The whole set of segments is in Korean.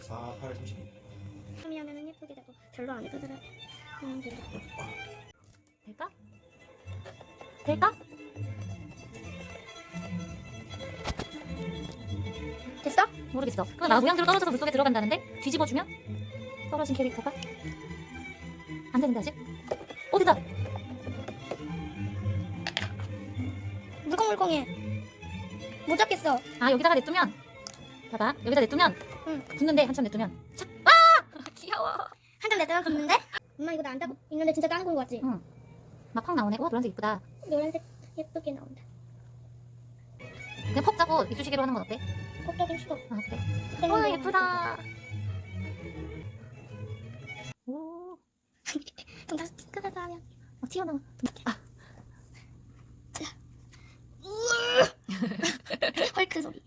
4, 8, 32. 하면은 예쁘게 되고 별로 안 예쁘더라. 음, 모르겠다. 될까? 될까? 됐어? 모르겠어. 그거 나 모양대로 떨어져서 물속에 들어간다는데 뒤집어주면 떨어진 캐릭터가 안 되는데 아직? 어디다? 물컹물컹해. 못 잡겠어. 아 여기다가 냅두면 봐봐 여기다 냅두면 응. 붙는데 한참 냅두면 착. 아 귀여워. 한장 내다가 붙는데? 엄마 이거 나 안 따고 있는데 진짜 까는 건거 같지? 막확 나오네. 와 노란색 이쁘다. 노란색 예쁘게 나온다. 그냥 퍽 짜고 이쑤시개로 하는 건 어때? 꼭 싫어. 아 그래. 와거 예쁘다. 오. 좀 다시 끄다가 하면. 막 튀어나와. 아 헐크 소리.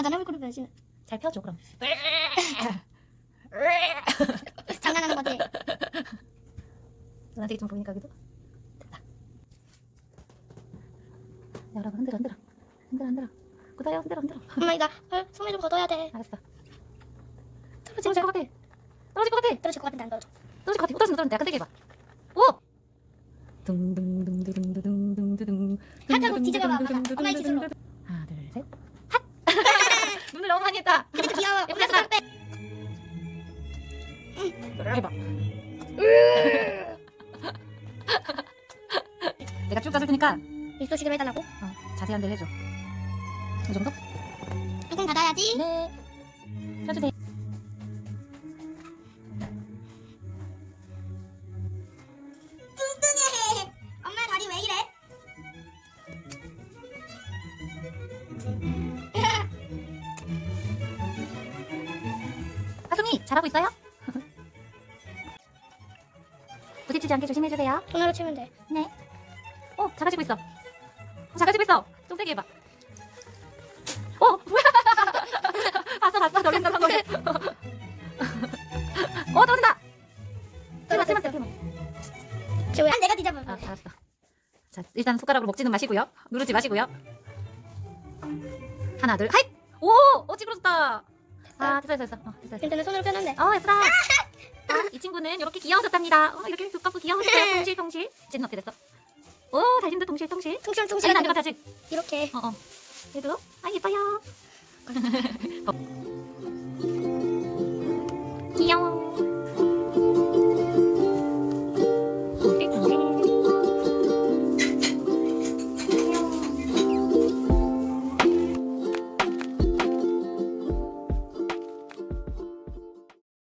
아까 전에 헐크로 변신. 잘 펴줘 그럼. 장난하는 거지? 노란색이 좀 보이니까 여기도 됐다. 여러분 흔들어 흔들어 흔들어 흔들어 굳어요 흔들어 흔들어 엄마 이거 헐 소매 좀 걷어야 돼. 알았어. 떨어질 것 같아. 떨어질 것 같아. 떨어질 것 같은데 안 떨어져. 떨어질 것 같아. 떨어진다 떨어진다. 약간 세게 해봐. 오. 둥둥둥두둥두둥두둥. 하트하고 뒤집어봐, 봐봐. 엄마의 기술로. 하나 둘 셋. 핫. 했다. 근데 귀여워. 예쁘다. 해봐. 내가 쭉 짜줄 테니까 이쑤시개로 해달라고? 어, 자세한 대로 해줘. 이 정도? 조금 닫아야지. 네. 하송이 잘하고 있어요? 부딪히지 않게 조심해주세요. 손으로 치면 돼. 어, 작아지고 있어. 어, 작아지고 있어. 좀 세게 해봐. 어, 뭐야? 봤어, 봤어. 덜렁덜렁 거려. 어, 떨어진다. 제발. 저 왜? 아, 내가 뒤잡아. 아, 알았어. 자, 일단 손가락으로 먹지는 마시고요. 누르지 마시고요. 하나, 둘, 하이! 오! 어, 찌그러졌다. 아, 됐어, 됐어. 어, 됐어, 됐어. 일단은 손으로 돼. 어, 예쁘다. 아, 이 친구는 이렇게 귀여워졌답니다. 어, 이렇게 두껍고 귀여워졌어요. 동실동실. 쟤는 어떻게 됐어? 오, 달린다, 동실동실. 퉁실퉁실. 아니, 안 돼, 같이. 이렇게. 어, 어. 얘도, 아, 예뻐요.